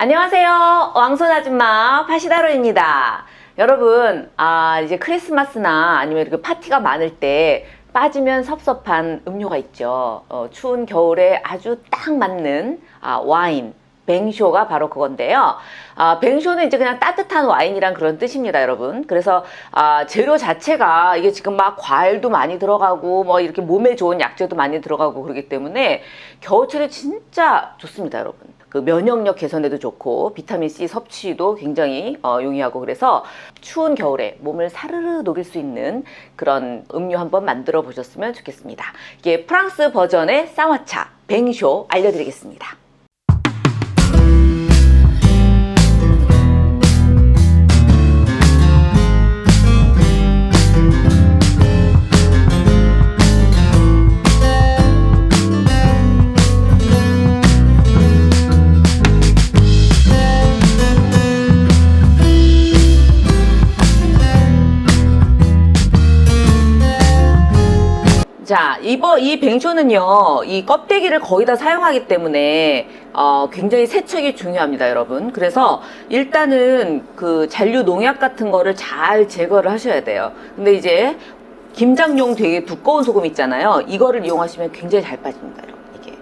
안녕하세요. 왕손 아줌마 파시다로입니다. 여러분, 아, 이제 크리스마스나 아니면 이렇게 파티가 많을 때 빠지면 섭섭한 음료가 있죠. 어, 추운 겨울에 아주 딱 맞는 아, 와인. 뱅쇼가 바로 그건데요. 아, 뱅쇼는 이제 그냥 따뜻한 와인이란 그런 뜻입니다, 여러분. 그래서 아, 재료 자체가 이게 지금 막 과일도 많이 들어가고 뭐 이렇게 몸에 좋은 약재도 많이 들어가고 그러기 때문에 겨울철에 진짜 좋습니다, 여러분. 그 면역력 개선에도 좋고 비타민 C 섭취도 굉장히 어, 용이하고 그래서 추운 겨울에 몸을 사르르 녹일 수 있는 그런 음료 한번 만들어 보셨으면 좋겠습니다. 이게 프랑스 버전의 쌍화차 뱅쇼 알려드리겠습니다. 이번 이 뱅쇼는요, 이 껍데기를 거의 다 사용하기 때문에 어, 굉장히 세척이 중요합니다, 여러분. 그래서 일단은 그 잔류 농약 같은 거를 잘 제거를 하셔야 돼요. 근데 이제 김장용 되게 두꺼운 소금 있잖아요. 이거를 이용하시면 굉장히 잘 빠집니다, 여러분. 이게.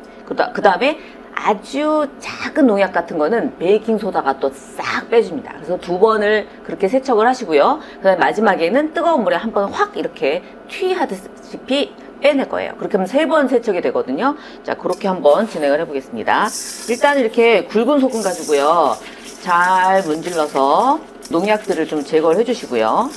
그 다음에 아주 작은 농약 같은 거는 베이킹 소다가 또 싹 빼줍니다. 그래서 두 번을 그렇게 세척을 하시고요. 그다음에 마지막에는 뜨거운 물에 한 번 확 이렇게 튀하듯이 빼낼 거예요. 그렇게 하면 세 번 세척이 되거든요. 자, 그렇게 한번 진행을 해보겠습니다. 일단 이렇게 굵은 소금 가지고요. 잘 문질러서 농약들을 좀 제거를 해주시고요.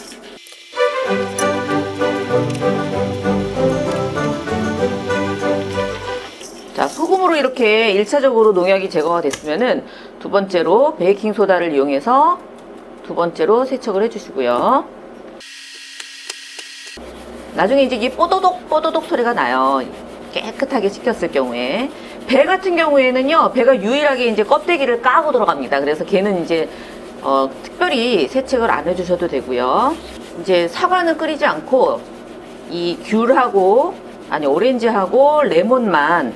자, 소금으로 이렇게 1차적으로 농약이 제거가 됐으면은 두 번째로 베이킹 소다를 이용해서 두 번째로 세척을 해주시고요. 나중에 이제 이 뽀도독 뽀도독 소리가 나요. 깨끗하게 씻겼을 경우에 배 같은 경우에는요 배가 유일하게 이제 껍데기를 까고 들어갑니다. 그래서 걔는 이제 어, 특별히 세척을 안 해주셔도 되고요. 이제 사과는 끓이지 않고 이 귤하고 아니 오렌지하고 레몬만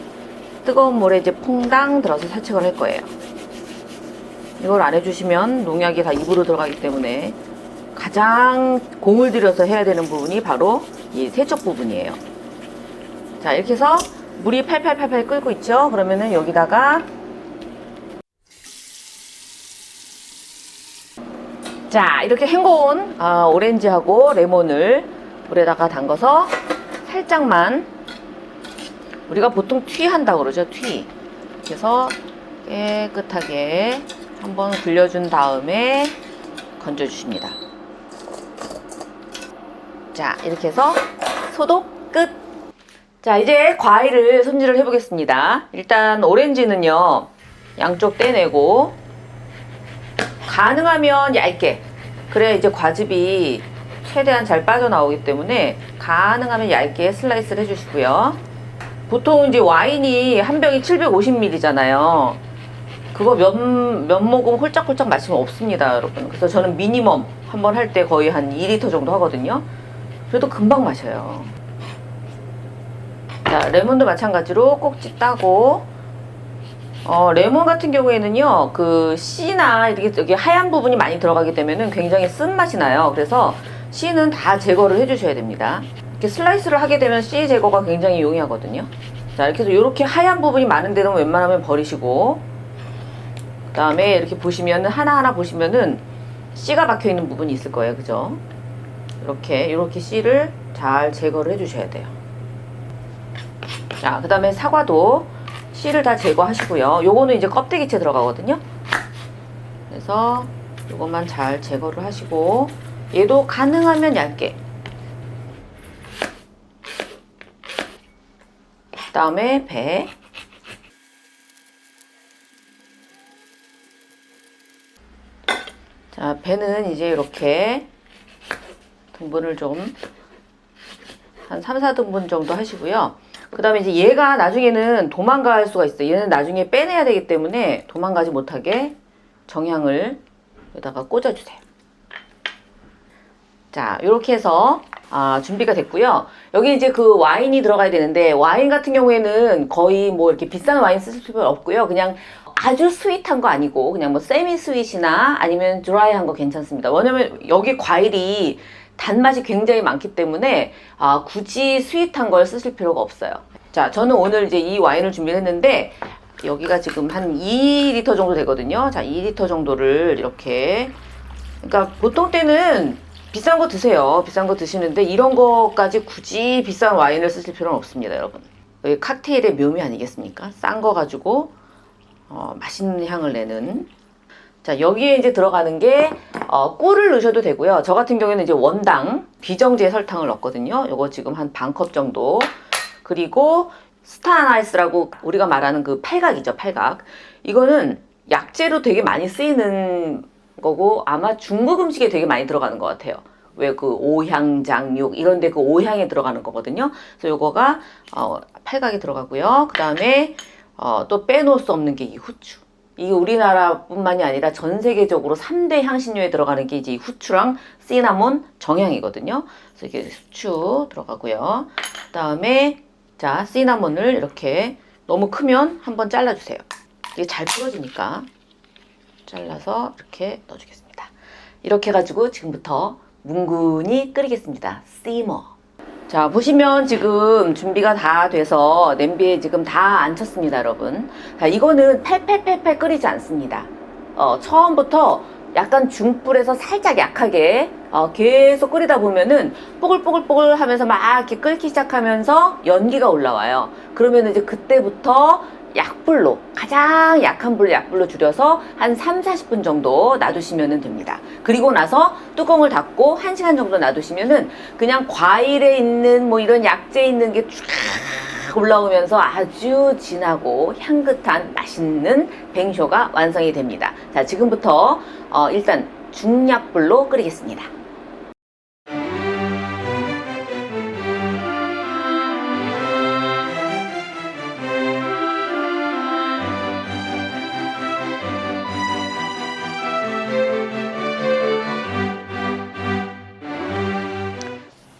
뜨거운 물에 이제 퐁당 들어서 세척을 할 거예요. 이걸 안 해주시면 농약이 다 입으로 들어가기 때문에 가장 공을 들여서 해야 되는 부분이 바로 이 세척 부분이에요. 자, 이렇게 해서 물이 팔팔팔팔 끓고 있죠? 그러면은 여기다가 자, 이렇게 헹궈온 아, 오렌지하고 레몬을 물에다가 담가서 살짝만 우리가 보통 튀 한다고 그러죠, 튀. 그래서 깨끗하게 한번 굴려준 다음에 건져주십니다. 자, 이렇게 해서 소독 끝. 자, 이제 과일을 손질을 해보겠습니다. 일단 오렌지는요, 양쪽 떼내고, 가능하면 얇게. 그래야 이제 과즙이 최대한 잘 빠져나오기 때문에, 가능하면 얇게 슬라이스를 해주시고요. 보통 이제 와인이 한 병이 750ml잖아요. 그거 몇, 몇 모금 홀짝홀짝 마시면 없습니다, 여러분. 그래서 저는 미니멈 한 번 할 때 거의 한 2리터 정도 하거든요. 그래도 금방 마셔요. 자, 레몬도 마찬가지로 꼭지 따고, 어, 레몬 같은 경우에는요, 그, 씨나 이렇게 여기 하얀 부분이 많이 들어가기 때문에 굉장히 쓴맛이 나요. 그래서 씨는 다 제거를 해주셔야 됩니다. 이렇게 슬라이스를 하게 되면 씨 제거가 굉장히 용이하거든요. 자, 이렇게 해서 이렇게 하얀 부분이 많은 데는 웬만하면 버리시고, 그 다음에 이렇게 보시면은, 하나하나 보시면은 씨가 박혀 있는 부분이 있을 거예요. 그죠? 이렇게 이렇게 씨를 잘 제거를 해주셔야 돼요. 자, 그 다음에 사과도 씨를 다 제거하시고요. 요거는 이제 껍데기채 들어가거든요. 그래서 요것만 잘 제거를 하시고 얘도 가능하면 얇게. 그 다음에 배. 자, 배는 이제 이렇게 등분을 좀 한 3, 4등분 정도 하시고요. 그 다음에 이제 얘가 나중에는 도망갈 수가 있어요. 얘는 나중에 빼내야 되기 때문에 도망가지 못하게 정향을 여기다가 꽂아주세요. 자, 이렇게 해서 아, 준비가 됐고요. 여기 이제 그 와인이 들어가야 되는데 와인 같은 경우에는 거의 뭐 이렇게 비싼 와인 쓰실 필요 없고요. 그냥 아주 스윗한 거 아니고 그냥 뭐 세미 스윗이나 아니면 드라이한 거 괜찮습니다. 왜냐면 여기 과일이 단맛이 굉장히 많기 때문에 아, 굳이 스윗한 걸 쓰실 필요가 없어요. 자, 저는 오늘 이제 이 와인을 준비했는데 여기가 지금 한 2리터 정도 되거든요. 자, 2리터 정도를 이렇게 그러니까 보통 때는 비싼 거 드세요. 비싼 거 드시는데 이런 거까지 굳이 비싼 와인을 쓰실 필요는 없습니다, 여러분. 칵테일의 묘미 아니겠습니까? 싼 거 가지고 어, 맛있는 향을 내는. 자, 여기에 이제 들어가는 게 어, 꿀을 넣으셔도 되고요. 저 같은 경우에는 이제 원당 비정제 설탕을 넣었거든요. 요거 지금 한 반 컵 정도. 그리고 스타나이스라고 우리가 말하는 그 팔각이죠, 팔각. 이거는 약재로 되게 많이 쓰이는 거고 아마 중국 음식에 되게 많이 들어가는 것 같아요. 왜 그 오향장육 이런데 그 오향에 들어가는 거거든요. 그래서 요거가 어, 팔각에 들어가고요. 그 다음에 어, 또 빼놓을 수 없는 게 이 후추. 이게 우리나라뿐만이 아니라 전 세계적으로 3대 향신료에 들어가는 게 이제 이 후추랑 시나몬, 정향이거든요. 그래서 이게 후추 들어가고요. 그 다음에 자 시나몬을 이렇게 너무 크면 한번 잘라 주세요. 이게 잘 풀어지니까 잘라서 이렇게 넣어 주겠습니다. 이렇게 해 가지고 지금부터 뭉근히 끓이겠습니다. steamer. 자 보시면 지금 준비가 다 돼서 냄비에 지금 다안 쳤습니다 여러분. 자 이거는 팔팔팔팔 끓이지 않습니다. 어, 처음부터 약간 중불에서 살짝 약하게 어, 계속 끓이다 보면은 뽀글뽀글뽀글 하면서 막 이렇게 끓기 시작하면서 연기가 올라와요. 그러면 이제 그때부터 약불로 가장 약한 불 약불로 줄여서 한 3, 40분 정도 놔두시면 됩니다. 그리고 나서 뚜껑을 닫고 1시간 정도 놔두시면은 그냥 과일에 있는 뭐 이런 약재 있는 게 쫙 올라오면서 아주 진하고 향긋한 맛있는 뱅쇼가 완성이 됩니다. 자, 지금부터 어, 일단 중약불로 끓이겠습니다.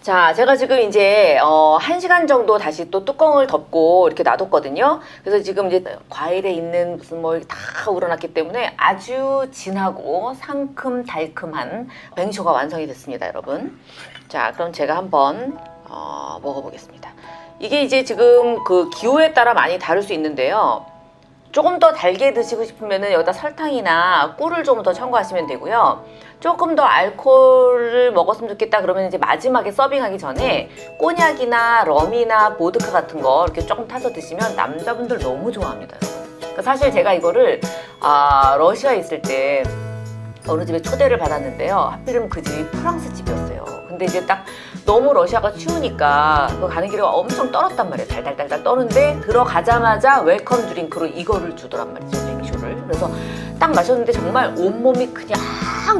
자, 제가 지금 이제 어, 1시간 정도 다시 또 뚜껑을 덮고 이렇게 놔뒀거든요. 그래서 지금 이제 과일에 있는 무슨 뭐 다 우러났기 때문에 아주 진하고 상큼 달큼한 뱅쇼가 완성이 됐습니다, 여러분. 자, 그럼 제가 한번 어, 먹어보겠습니다. 이게 이제 지금 그 기호에 따라 많이 다를 수 있는데요. 조금 더 달게 드시고 싶으면 여기다 설탕이나 꿀을 좀 더 첨가하시면 되고요. 조금 더 알코올을 먹었으면 좋겠다 그러면 이제 마지막에 서빙하기 전에 꼬냑이나 럼이나 보드카 같은 거 이렇게 조금 타서 드시면 남자분들 너무 좋아합니다. 그러니까 사실 제가 이거를 아, 러시아에 있을 때 어느 집에 초대를 받았는데요. 하필이면 그 집이 프랑스 집이었어요. 근데 이제 딱 너무 러시아가 추우니까 그 가는 길에 엄청 떨었단 말이에요. 달달달달 떠는데 들어가자마자 웰컴 드링크로 이거를 주더란 말이죠. 뱅쇼를. 그래서 딱 마셨는데 정말 온몸이 그냥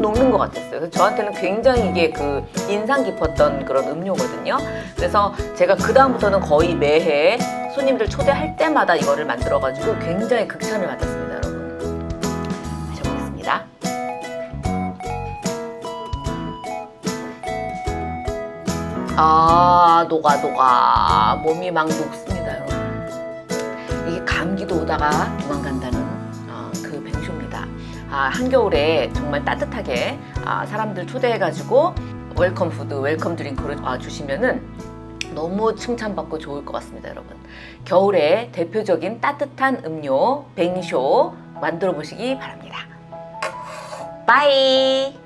녹는 것 같았어요. 그래서 저한테는 굉장히 이게 그 인상 깊었던 그런 음료거든요. 그래서 제가 그다음부터는 거의 매해 손님들 초대할 때마다 이거를 만들어가지고 굉장히 극찬을 받았습니다, 아 녹아 녹아. 몸이 막 녹습니다 여러분. 이게 감기도 오다가 도망간다는 어, 그 뱅쇼입니다. 아, 한겨울에 정말 따뜻하게 아, 사람들 초대해가지고 웰컴 푸드 웰컴 드링크를 아, 주시면은 너무 칭찬받고 좋을 것 같습니다 여러분. 겨울에 대표적인 따뜻한 음료 뱅쇼 만들어 보시기 바랍니다. 빠이